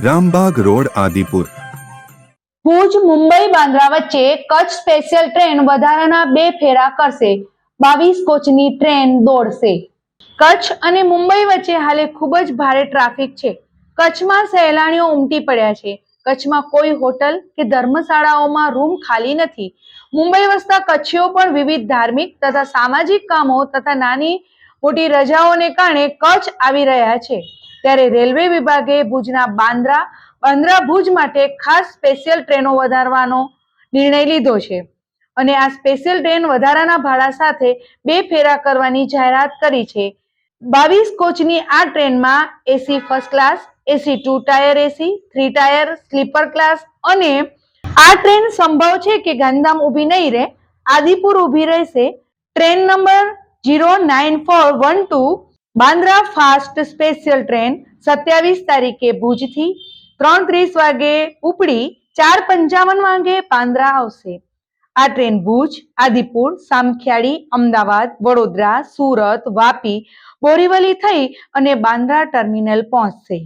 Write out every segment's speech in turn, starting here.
Rambagh road, Adipur. Bhuj, Mumbai Bandra વચ્ચે Kutch special train વધારાના બે ફેરા કરશે. બાવીસ કોચની ટ્રેન દોડશે. કચ્છ અને મુંબઈ વચ્ચે હાલે ખૂબ જ ભારે ટ્રાફિક છે. કચ્છમાં સહેલાણીઓ ઉમટી પડ્યા છે. કચ્છમાં કોઈ હોટલ કે ધર્મશાળાઓમાં રૂમ ખાલી નથી. મુંબઈ વસતા કચ્છીઓ પણ વિવિધ ધાર્મિક તથા સામાજિક કામો તથા નાની મોટી રજાઓને કારણે કચ્છ આવી રહ્યા છે. ત્યારે રેલવે વિભાગે ભુજના બાંદ્રા બાંદ્રા ભુજ માટે ખાસ સ્પેશિયલ ટ્રેનો વધારવાનો નિર્ણય લીધો છે. અને આ સ્પેશિયલ ટ્રેન વધારાના ભાડા સાથે બે ફેરા કરવાની જાહેરાત કરી છે. બાવીસ કોચની આ ટ્રેનમાં AC first class AC two tier AC three tier sleeper class અને આ ટ્રેન સંભવ છે કે ગાંધીધામ ઊભી નહીં રહે? આદિપુર ઊભી રહેશે. Train number zero nine four one two Bandra fast special train સત્યાવીસ તારીખે ભુજથી ત્રણ ત્રીસ વાગે ઉપડી ચાર પંચાવન વાગે બાંદ્રા આવશે. આ ટ્રેન ભુજ, આદિપુર, સામખિયાળી, અમદાવાદ, વડોદરા, સુરત, વાપી, બોરીવલી થઈ અને બાંદ્રા ટર્મિનલ પહોંચશે.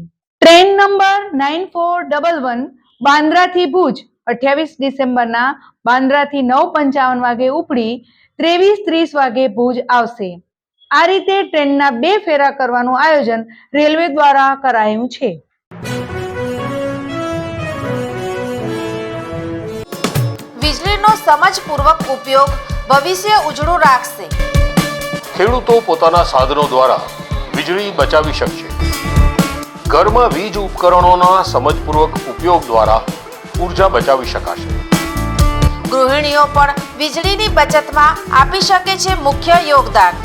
Train number nine four double one બાંદ્રાથી Bhuj, અઠ્યાવીસ ડિસેમ્બરના બાંદ્રાથી નવ પંચાવન વાગે ઉપડી ત્રેવીસ ત્રીસ વાગે ભુજ આવશે. આ રીતે ટ્રેનના બે ફેરા કરવાનું આયોજન રેલવે દ્વારા કરાયું છે. વીજળીનો સમજપૂર્વક ઉપયોગ ભવિષ્ય ઉજળું રાખશે. ખેડૂતો પોતાના સાધનો દ્વારા વીજળી બચાવી શકશે. ઘરમાં વીજ ઉપકરણોના સમજપૂર્વક ઉપયોગ દ્વારા ઊર્જા બચાવી શકાશે. ગૃહિણીઓ પણ વીજળીની બચતમાં આપી શકે છે મુખ્ય યોગદાન.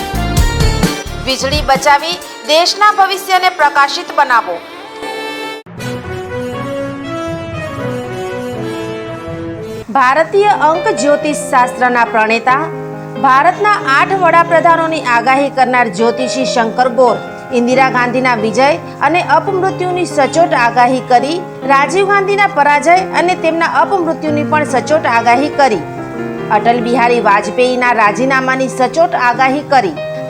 વીજળી બચાવી દેશના ભવિષ્યને પ્રકાશિત બનાવો. ભારતીય અંક જ્યોતિષ શાસ્ત્રના પ્રણેતા, ભારતના આઠ વડાપ્રધાનોની આગાહી કરનાર જ્યોતિષી શંકર ગોર, ઇન્દિરા ગાંધીના વિજય અને અપમૃત્યુની સચોટ આગાહી કરી, રાજીવ ગાંધીના પરાજય અને તેમના અપમૃત્યુની પણ સચોટ આગાહી કરી. અટલ બિહારી વાજપેયીના રાજીનામાની સચોટ આગાહી કરી.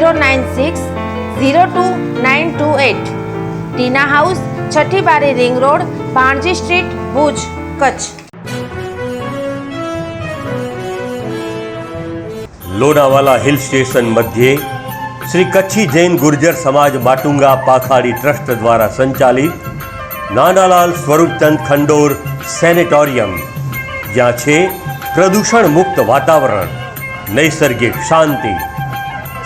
zero nine six zero two nine two eight Tina house છઠ્ઠી બારી ring road Panji street, Bhuj, Kutch. Lonavala hill station મધ્યે શ્રી કચ્છી જૈન ગુર્જર સમાજ માટુંગા પાખાડી ટ્રસ્ટ દ્વારા સંચાલિત નાનાલાલ સ્વરૂપચંદ ખંડોર સેનેટોરિયમ, જ્યાં છે પ્રદૂષણ મુક્ત વાતાવરણ, નૈસર્ગિક શાંતિ